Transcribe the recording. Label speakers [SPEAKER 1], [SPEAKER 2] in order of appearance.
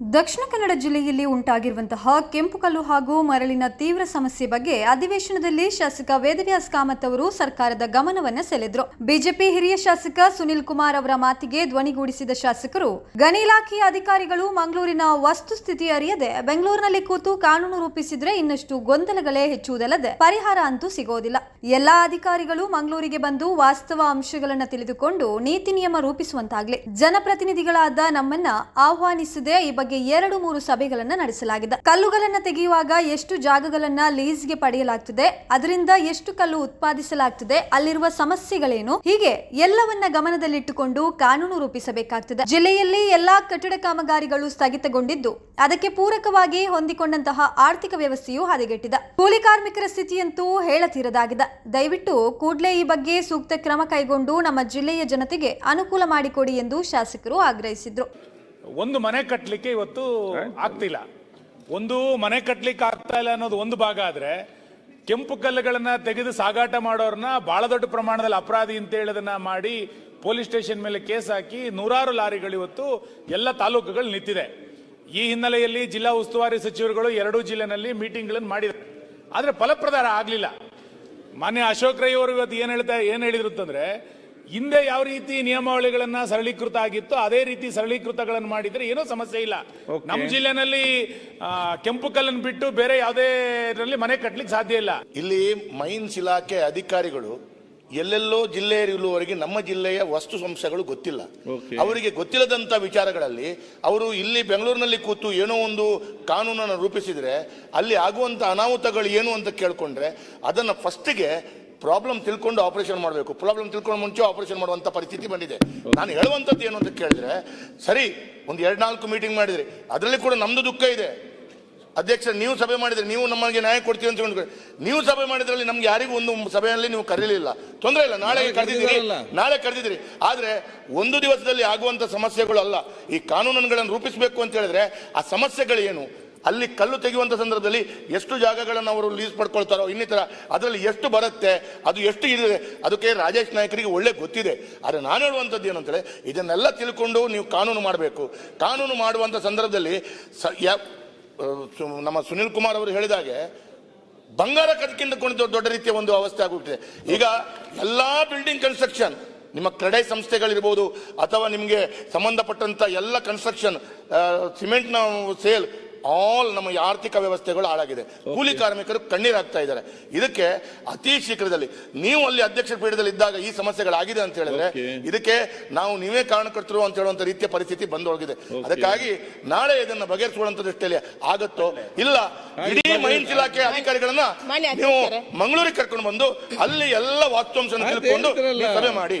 [SPEAKER 1] ದಕ್ಷಿಣ ಕನ್ನಡ ಜಿಲ್ಲೆಯಲ್ಲಿ ಉಂಟಾಗಿರುವಂತಹ ಕೆಂಪು ಕಲ್ಲು ಹಾಗೂ ಮರಳಿನ ತೀವ್ರ ಸಮಸ್ಯೆ ಬಗ್ಗೆ ಅಧಿವೇಶನದಲ್ಲಿ ಶಾಸಕ ವೇದವ್ಯಾಸ್ ಕಾಮತ್ ಅವರು ಸರ್ಕಾರದ ಗಮನವನ್ನ ಸೆಳೆದ್ರು. ಬಿಜೆಪಿ ಹಿರಿಯ ಶಾಸಕ ಸುನಿಲ್ ಕುಮಾರ್ ಅವರ ಮಾತಿಗೆ ಧ್ವನಿಗೂಡಿಸಿದ ಶಾಸಕರು, ಗಣಿ ಇಲಾಖೆಯ ಅಧಿಕಾರಿಗಳು ಮಂಗಳೂರಿನ ವಸ್ತುಸ್ಥಿತಿ ಅರಿಯದೆ, ಬೆಂಗಳೂರಿನಲ್ಲಿ ಕೂತು ಕಾನೂನು ರೂಪಿಸಿದ್ರೆ ಇನ್ನಷ್ಟು ಗೊಂದಲಗಳೇ ಹೆಚ್ಚುವುದಲ್ಲದೆ ಪರಿಹಾರ ಅಂತೂ ಸಿಗೋದಿಲ್ಲ. ಎಲ್ಲಾ ಅಧಿಕಾರಿಗಳು ಮಂಗಳೂರಿಗೆ ಬಂದು ವಾಸ್ತವ ಅಂಶಗಳನ್ನ ತಿಳಿದುಕೊಂಡು ನೀತಿ ನಿಯಮ ರೂಪಿಸುವಂತಾಗ್ಲಿ. ಜನಪ್ರತಿನಿಧಿಗಳಾದ ನಮ್ಮನ್ನ ಆಹ್ವಾನಿಸದೆ ಈ ಬಗ್ಗೆ ಎರಡು ಮೂರು ಸಭೆಗಳನ್ನ ನಡೆಸಲಾಗಿದೆ. ಕಲ್ಲುಗಳನ್ನ ತೆಗೆಯುವಾಗ ಎಷ್ಟು ಜಾಗಗಳನ್ನ ಲೀಸ್ಗೆ ಪಡೆಯಲಾಗ್ತದೆ, ಅದರಿಂದ ಎಷ್ಟು ಕಲ್ಲು ಉತ್ಪಾದಿಸಲಾಗ್ತದೆ, ಅಲ್ಲಿರುವ ಸಮಸ್ಯೆಗಳೇನು, ಹೀಗೆ ಎಲ್ಲವನ್ನ ಗಮನದಲ್ಲಿಟ್ಟುಕೊಂಡು ಕಾನೂನು ರೂಪಿಸಬೇಕಾಗ್ತದೆ. ಜಿಲ್ಲೆಯಲ್ಲಿ ಎಲ್ಲಾ ಕಟ್ಟಡ ಕಾಮಗಾರಿಗಳು ಸ್ಥಗಿತಗೊಂಡಿದ್ದು, ಅದಕ್ಕೆ ಪೂರಕವಾಗಿ ಹೊಂದಿಕೊಂಡಂತಹ ಆರ್ಥಿಕ ವ್ಯವಸ್ಥೆಯು ಹದಗೆಟ್ಟಿದೆ. ಕೂಲಿ ಕಾರ್ಮಿಕರ ಸ್ಥಿತಿಯಂತೂ ಹೇಳತೀರದಾಗಿದೆ. ದಯವಿಟ್ಟು ಕೂಡಲೇ ಈ ಬಗ್ಗೆ ಸೂಕ್ತ ಕ್ರಮ ಕೈಗೊಂಡು ನಮ್ಮ ಜಿಲ್ಲೆಯ ಜನತೆಗೆ ಅನುಕೂಲ ಮಾಡಿಕೊಡಿ ಎಂದು ಶಾಸಕರು ಆಗ್ರಹಿಸಿದ್ರು.
[SPEAKER 2] ಒಂದು ಮನೆ ಕಟ್ಟಲಿಕ್ಕೆ ಇವತ್ತು ಆಗ್ತಿಲ್ಲ. ಒಂದು ಮನೆ ಕಟ್ಟಲಿಕ್ಕೆ ಆಗ್ತಾ ಇಲ್ಲ ಅನ್ನೋದು ಒಂದು ಭಾಗ ಆದ್ರೆ ಕೆಂಪು ಕಲ್ಲುಗಳನ್ನ ತೆಗೆದು ಸಾಗಾಟ ಮಾಡೋರ್ನ ಬಹಳ ದೊಡ್ಡ ಪ್ರಮಾಣದಲ್ಲಿ ಅಪರಾಧಿ ಅಂತ ಹೇಳೋದನ್ನ ಮಾಡಿ ಪೊಲೀಸ್ ಸ್ಟೇಷನ್ ಮೇಲೆ ಕೇಸ್ ಹಾಕಿ ನೂರಾರು ಲಾರಿಗಳು ಇವತ್ತು ಎಲ್ಲ ತಾಲೂಕುಗಳು ನಿಂತಿದೆ. ಈ ಹಿನ್ನೆಲೆಯಲ್ಲಿ ಜಿಲ್ಲಾ ಉಸ್ತುವಾರಿ ಸಚಿವರುಗಳು ಎರಡೂ ಜಿಲ್ಲೆನಲ್ಲಿ ಮೀಟಿಂಗ್ಗಳನ್ನು ಮಾಡಿದ್ದಾರೆ. ಆದ್ರೆ ಫಲಪ್ರದಾರ ಆಗ್ಲಿಲ್ಲ. ಮಾನ್ಯ ಅಶೋಕ್ ರೈ ಅವರು ಇವತ್ತು ಏನ್ ಹೇಳ್ತಾ ಏನ್ ಹೇಳಿದ್ರು ಅಂತಂದ್ರೆ ಹಿಂದೆ ಯಾವ ರೀತಿ ನಿಯಮಾವಳಿಗಳನ್ನ ಸರಳೀಕೃತ ಆಗಿತ್ತು ಅದೇ ರೀತಿ ಸರಳೀಕೃತಗಳನ್ನು ಮಾಡಿದ್ರೆ ಏನೋ ಸಮಸ್ಯೆ ಇಲ್ಲ. ನಮ್ಮ ಜಿಲ್ಲೆನಲ್ಲಿ ಆ, ಕೆಂಪು ಕಲ್ಲನ್ನು ಬಿಟ್ಟು ಬೇರೆ ಯಾವುದೇ ಇದರಲ್ಲಿ ಮನೆ ಕಟ್ಟಲಿಕ್ಕೆ ಸಾಧ್ಯ ಇಲ್ಲ.
[SPEAKER 3] ಇಲ್ಲಿ ಮೈನ್ಸ್ ಇಲಾಖೆ ಅಧಿಕಾರಿಗಳು ಎಲ್ಲೆಲ್ಲೋ ಜಿಲ್ಲೆ ಇರುವವರೆಗೆ ನಮ್ಮ ಜಿಲ್ಲೆಯ ವಸ್ತು ಸಂಸ್ಥೆಗಳು ಗೊತ್ತಿಲ್ಲ. ಅವರಿಗೆ ಗೊತ್ತಿಲ್ಲದಂತ ವಿಚಾರಗಳಲ್ಲಿ ಅವರು ಇಲ್ಲಿ ಬೆಂಗಳೂರಿನಲ್ಲಿ ಕೂತು ಏನೋ ಒಂದು ಕಾನೂನನ್ನು ರೂಪಿಸಿದ್ರೆ ಅಲ್ಲಿ ಆಗುವಂತ ಅನಾಹುತಗಳು ಏನು ಅಂತ ಕೇಳಿಕೊಂಡ್ರೆ ಅದನ್ನ ಫಸ್ಟ್ಗೆ ಪ್ರಾಬ್ಲಮ್ ತಿಳ್ಕೊಂಡು ಆಪರೇಷನ್ ಮಾಡಬೇಕು. ಪ್ರಾಬ್ಲಮ್ ತಿಳ್ಕೊಂಡು ಮುಂಚೆ ಆಪರೇಷನ್ ಮಾಡುವಂಥ ಪರಿಸ್ಥಿತಿ ಬಂದಿದೆ. ನಾನು ಹೇಳುವಂಥದ್ದು ಏನು ಅಂತ ಕೇಳಿದ್ರೆ ಸರಿ ಒಂದು ಎರಡು ನಾಲ್ಕು ಮೀಟಿಂಗ್ ಮಾಡಿದ್ರಿ. ಅದರಲ್ಲಿ ಕೂಡ ನಮ್ದು ದುಃಖ ಇದೆ. ಅಧ್ಯಕ್ಷ ನೀವು ಸಭೆ ಮಾಡಿದ್ರೆ ನೀವು ನಮಗೆ ನ್ಯಾಯ ಕೊಡ್ತೀವಿ ಅಂತ ನೀವು ಸಭೆ ಮಾಡಿದ್ರಲ್ಲಿ ನಮ್ಗೆ ಯಾರಿಗೂ ಒಂದು ಸಭೆಯಲ್ಲಿ ನೀವು ಕರೀಲಿಲ್ಲ. ತೊಂದರೆ ಇಲ್ಲ. ನಾಳೆ ಕರೆದಿದ್ದೀರಿ. ನಾಳೆ ಕರೆದಿದ್ದೀರಿ. ಆದರೆ ಒಂದು ದಿವಸದಲ್ಲಿ ಆಗುವಂಥ ಸಮಸ್ಯೆಗಳು ಅಲ್ಲ ಈ ಕಾನೂನುಗಳನ್ನು ರೂಪಿಸಬೇಕು ಅಂತ ಹೇಳಿದ್ರೆ ಆ ಸಮಸ್ಯೆಗಳು ಏನು ಅಲ್ಲಿ ಕಲ್ಲು ತೆಗೆಯುವಂಥ ಸಂದರ್ಭದಲ್ಲಿ ಎಷ್ಟು ಜಾಗಗಳನ್ನು ಅವರು ಲೀಸ್ ಪಡ್ಕೊಳ್ತಾರೋ ಇನ್ನಿತರ, ಅದರಲ್ಲಿ ಎಷ್ಟು ಬರುತ್ತೆ, ಅದು ಎಷ್ಟು ಇದೆ ಅದಕ್ಕೆ ರಾಜೇಶ್ ನಾಯಕರಿಗೆ ಒಳ್ಳೆ ಗೊತ್ತಿದೆ. ಆದರೆ ನಾನು ಹೇಳುವಂಥದ್ದು ಏನಂತೇಳಿ ಇದನ್ನೆಲ್ಲ ತಿಳ್ಕೊಂಡು ನೀವು ಕಾನೂನು ಮಾಡಬೇಕು. ಕಾನೂನು ಮಾಡುವಂಥ ಸಂದರ್ಭದಲ್ಲಿ ಸ ನಮ್ಮ ಸುನಿಲ್ ಕುಮಾರ್ ಅವರು ಹೇಳಿದಾಗೆ ಬಂಗಾರ ಕಟ್ಕಿಂದ ಕೊಂಡು ದೊಡ್ಡ ರೀತಿಯ ಒಂದು ಅವಸ್ಥೆ ಆಗುತ್ತೆ ಈಗ ಎಲ್ಲ ಬಿಲ್ಡಿಂಗ್ ಕನ್ಸ್ಟ್ರಕ್ಷನ್ ನಿಮ್ಮ ಕ್ರೆಡೈ ಸಂಸ್ಥೆಗಳಿರ್ಬೋದು, ಅಥವಾ ನಿಮಗೆ ಸಂಬಂಧಪಟ್ಟಂಥ ಎಲ್ಲ ಕನ್ಸ್ಟ್ರಕ್ಷನ್ ಸಿಮೆಂಟ್ನ ಸೇಲ್ ಆಲ್ ನಮ್ಮ ಆರ್ಥಿಕ ವ್ಯವಸ್ಥೆಗಳು ಹಾಳಾಗಿದೆ. ಕೂಲಿ ಕಾರ್ಮಿಕರು ಕಣ್ಣೀರಾಗ್ತಾ ಇದ್ದಾರೆ. ಇದಕ್ಕೆ ಅತಿ ಶೀಘ್ರದಲ್ಲಿ ನೀವು ಅಲ್ಲಿ ಅಧ್ಯಕ್ಷ ಪೀಠದಲ್ಲಿ ಇದ್ದಾಗ ಈ ಸಮಸ್ಯೆಗಳಾಗಿದೆ ಅಂತ ಹೇಳಿದ್ರೆ ಇದಕ್ಕೆ ನಾವು ನೀವೇ ಕಾರಣಕರ್ತರು ಅಂತ ಹೇಳುವಂತ ರೀತಿಯ ಪರಿಸ್ಥಿತಿ ಬಂದೊಳಗಿದೆ. ಅದಕ್ಕಾಗಿ ನಾಳೆ ಇದನ್ನ ಬಗೆಹರಿಸುವಂತ ದೃಷ್ಟಿಯಲ್ಲಿ ಆಗತ್ತೋ ಇಲ್ಲ ಇಡೀ ಮೈನ್ಸ್ ಇಲಾಖೆ ಅಧಿಕಾರಿಗಳನ್ನ ನೀವು ಮಂಗಳೂರಿಗೆ ಕರ್ಕೊಂಡು ಬಂದು ಅಲ್ಲಿ ಎಲ್ಲ ವಾಸ್ತವಾಂಶ ತಿಳ್ಕೊಂಡು ನೀವು ಸಭೆ ಮಾಡಿ.